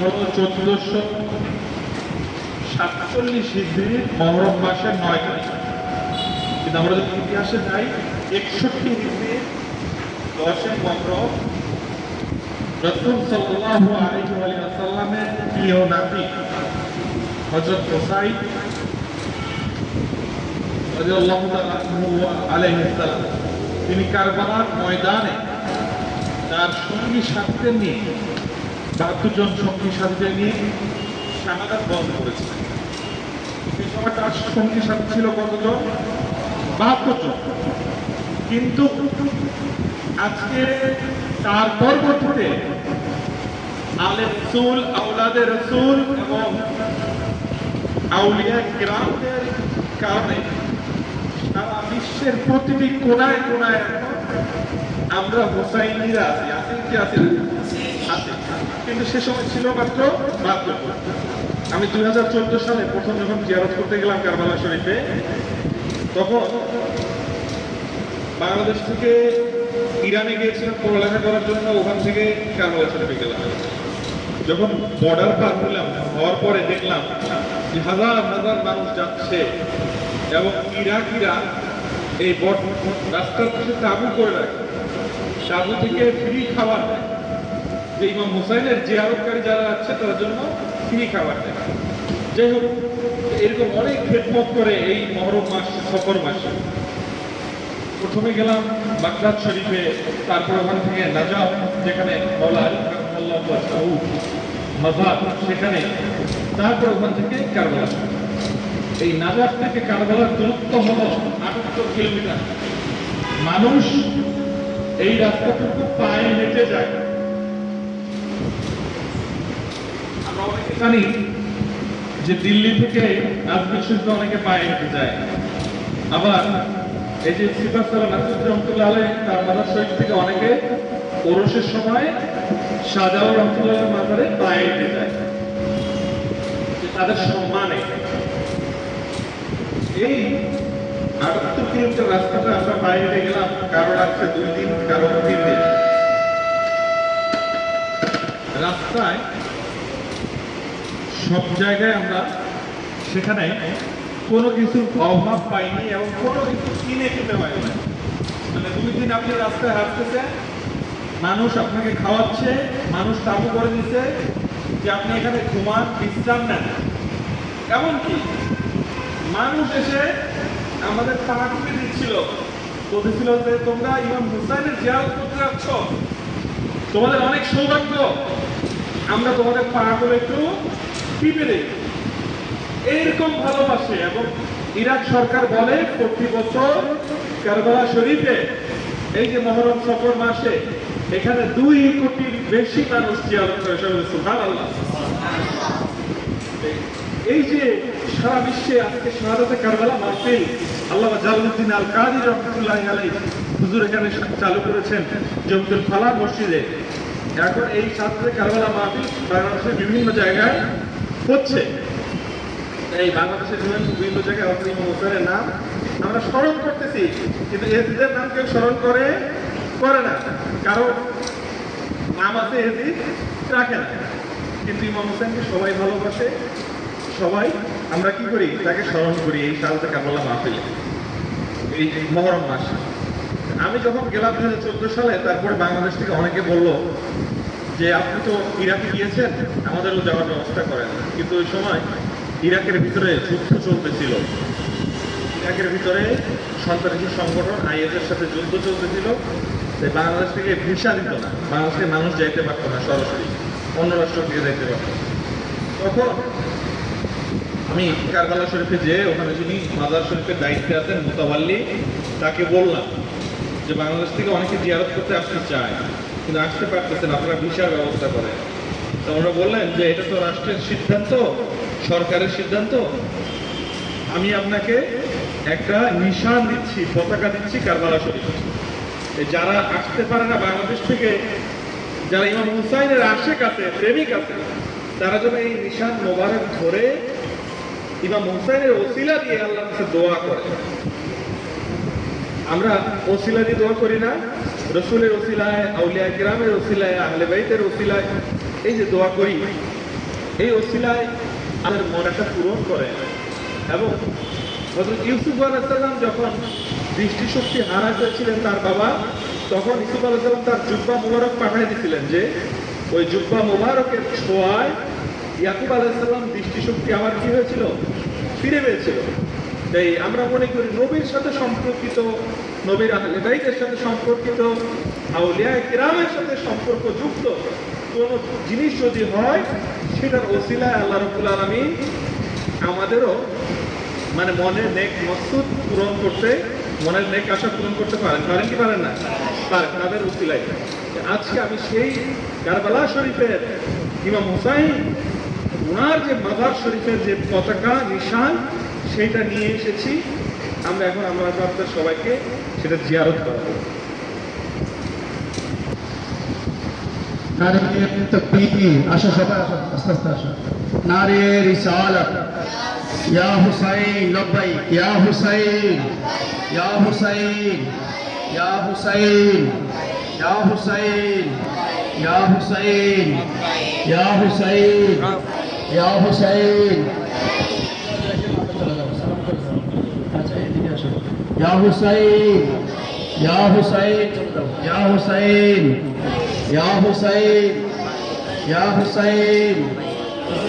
হলো চোদ্দশো, সাতচল্লিশ হিজড়ির মহরম মাসের নয় তারিখ। কিন্তু আমরা যদি ইতিহাসে যাই, একষট্টি হিজড়ির দশই মহরম। রসুল সাল্লাল্লাহু আলাইহি ওয়া প্রিয় নাতি সালাম। তিনি কারবালার ময়দানে তার সঙ্গী সাথীদের নিয়ে বাহাত্তর জন সঙ্গী সাথীদের নিয়ে শাহাদাত বরণ করেছিলেন। সেই সময় তার সঙ্গী সাথী ছিল কতজন? বাহাত্তর জন। কিন্তু আজকে তার পরবর্তীতে আলে রসুল আউলাদে রসুল এবং আউলিয়া কিরামদের কারণে সারা বিশ্বের প্রতিটি কোনায় কোনায় আমরা হোসাইনিরা আছি আছি কি আছি আছি কিন্তু সে সময় ছিল মাত্র আমি দুই হাজার চোদ্দ সালে প্রথম যখন জিয়ারত করতে গেলাম কারবালা শরীফে, তখন বাংলাদেশ থেকে ইরানে গিয়েছিলাম পড়ালেখা করার জন্য, ওখান থেকে কারবালা শরীফে গেলাম। যখন বর্ডার পার হলাম, হওয়ার পরে দেখলাম যে হাজার হাজার মানুষ যাচ্ছে এবং ইরাকিরা এই রাস্তার পাশে তাবু করে রাখে। তাবু থেকে ফ্রি খাবার দেয়। যে ইমাম হুসাইনের জিয়ারতকারী যারা যাচ্ছে তার জন্য ফ্রি খাবার দেয় যাই হোক, এরকম অনেক খেদমত করে এই মহরম মাস, সফর মাসে। প্রথমে গেলাম বাগদাদ শরীফে, তারপর ওখান থেকে নাজাফ যেখানে সেখানে। তারপর ওখান থেকে কারবালা। এই নাজাফ থেকে কারবালার দূরত্ব হলো আটাত্তর কিলোমিটার। মানুষ এই রাস্তাটুকু পায়ে হেঁটে যায়। জানি যে দিল্লি থেকে আজমির শরীফে অনেকে পায়ে হেঁটে যায়। আবার এই যে রহমতুল্লাহ আলাই তার মাদার শরীফ থেকে অনেকে ওরসের সময় শাহজালাল রহমতুল্লাহ মাজারে পায়ে হেঁটে যায়। তাদের সম্মানে। এই আটাত্তর কিলোমিটার রাস্তাটা আমরা পায়ে হেঁটে গেলাম কারও রাখছে দুই দিন কারও তিন দিন। রাস্তায় সব জায়গায় আমরা সেখানে কোনো কিছুর অভাব পাইনি এবং কোনো কিছু কিনে খেতে পাইনি। মানে দুই দিন আপনি রাস্তায় হাঁটতেছেন, মানুষ আপনাকে খাওয়াচ্ছে, মানুষ তাবু করে দিচ্ছে যে আপনি এখানে ঘুমান, বিশ্রাম নেন। এমনকি মানুষ এসে আমাদের টিপে দিচ্ছিল। বলতেছিল যে তোমরা ইমাম হুসাইনের জিয়ারত করতে যাচ্ছ। তোমাদের অনেক সৌভাগ্য। আমরা তোমাদের পা করে একটু দেই এইরকম ভালোবাসে এবং ইরাক সরকার বলে প্রতি বছর কারবালা শরীফে এই যে মহরম সফর মাসে এখানে দুই কোটির বেশি মানুষ এই যে সারা বিশ্বে আজকে শাহাদাতে কারবালা মাহফিল আল্লাহ জালালউদ্দিন আল কাদি রহমতুল্লাহ আলাইহি হুজুর এখানে চালু করেছেন জমতুল ফালা মসজিদে। এখন এই শাহাদাতে কারবালা মাহফিল বাংলাদেশের বিভিন্ন জায়গায় হচ্ছে। এই বাংলাদেশের বিভিন্ন জায়গায় ইমাম হোসেনের নাম আমরা স্মরণ করতেছি, কিন্তু এদের নাম কেউ স্মরণ করে করে না। কারণ নাম আছে এজিদ রাখে না। কিন্তু ইমাম হোসেনকে সবাই ভালোবাসে। সবাই, আমরা কি করি? তাকে স্মরণ করি, এই সালতে কাবলা মাহফিলে। এই মহরম মাস। আমি যখন গেলাম দু হাজার চোদ্দ সালে, তারপরে বাংলাদেশ থেকে অনেকে বলল যে আপনি তো ইরাকে গিয়েছেন, আমাদেরও যাওয়ার ব্যবস্থা করেন। কিন্তু ওই সময় ইরাকের ভিতরে যুদ্ধ চলতেছিল। ইরাকের ভিতরে সন্ত্রাসী সংগঠন আইএস এর সাথে যুদ্ধ চলতেছিল। বাংলাদেশ থেকে ভিসা দিত না। বাংলাদেশে মানুষ যাইতে পারতো না সরাসরি। অন্য রাষ্ট্র থেকে যাইতে পারতো তখন আমি কারবালা শরীফে যে ওখানে যিনি মাজার শরীফের দায়িত্বে আছেন, মোতাবাল্লি, তাকে বললাম যে বাংলাদেশ থেকে অনেকে জিয়ারত করতে আসতে চায়। কিন্তু আসতে পারতেছেন, আপনারা ভিসার ব্যবস্থা করেন। তো ওরা বললেন যে, এটা তো রাষ্ট্রের সিদ্ধান্ত, সরকারের সিদ্ধান্ত। আমি আপনাকে একটা নিশান দিচ্ছি, পতাকা দিচ্ছি কারবালা শরীফ। যারা আসতে পারে না বাংলাদেশ থেকে, যারা ইমাম হুসাইনের আশেক আছে, প্রেমিক আছে, তারা যেন এই নিশান মোবারক ধরে ইমাম হুসাইনের ওসিলা দিয়ে আল্লাহ কাছে দোয়া করে। আমরা ওসিলা দিয়ে দোয়া করি না রসুলের ওসিলায়, আউলিয়া কিরামের ওসিলায়, আহলে বাইতের ওসিলায়, এই যে দোয়া করি, এই ওসিলায় আমাদের মনটা পূরণ করে। এবং হযরত ইউসুফ আলাইসাল্লাম যখন দৃষ্টিশক্তি হারা হয়েছিলেন তার বাবা, তখন ইউসুফ আলাইসাল্লাম তার জুব্বা মুবারক পাঠিয়ে দিয়েছিলেন যে, ওই জুব্বা মুবারকের ছোঁয়ায় ইয়াকুব আলাইসাল্লাম দৃষ্টিশক্তি আবার কি হয়েছিল? ফিরে পেয়েছিল। তাই আমরা মনে করি নবীর সাথে সম্পর্কিত নবীর আহলেবাইদের সাথে সম্পর্কিত আউলিয়া কিরামের সাথে সম্পর্কযুক্ত কোনো জিনিস যদি হয়, সেটার ওসিলায় আল্লাহ রবুল আলমী আমাদেরও মানে মনের নেক মকসুদ পূরণ করতে, মনের নেক আশা পূরণ করতে পারেন। পারেন কি পারেন না? পারেন, তাদের উসিলাই আজকে আমি সেই কারবালা শরীফের ইমাম হুসাইন ওনার যে মাজার শরীফের যে পতাকা, নিশান সেটা নিয়ে এসেছি। আমরা এখন আমরা আপনাদের সবাইকে সেটা জিয়ারত করাবো। ইয়া Hussain Hussain Hussain Hussain Hussain. Ya Hussein, Ya Hussein, Ya Hussein, Ya Hussein, Ya Hussein,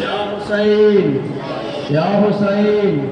Ya Hussein, Ya Hussein. Ya Hussein.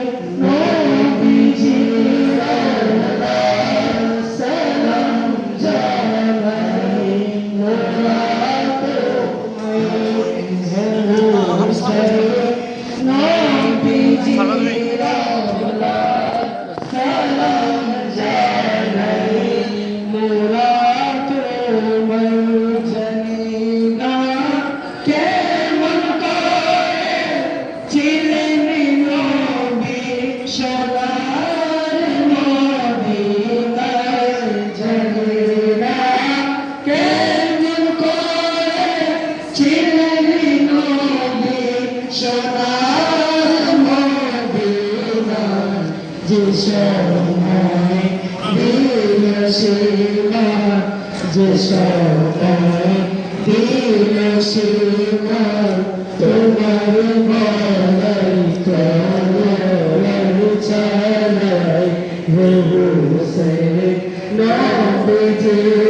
দিল সীমা যে সময় দিল সীমা তোমার বলাই তোমার চালাই হে হুসেন নবীজি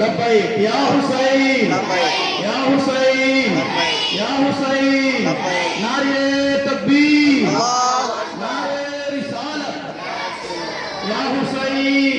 لبيك يا حسين يا حسين يا حسين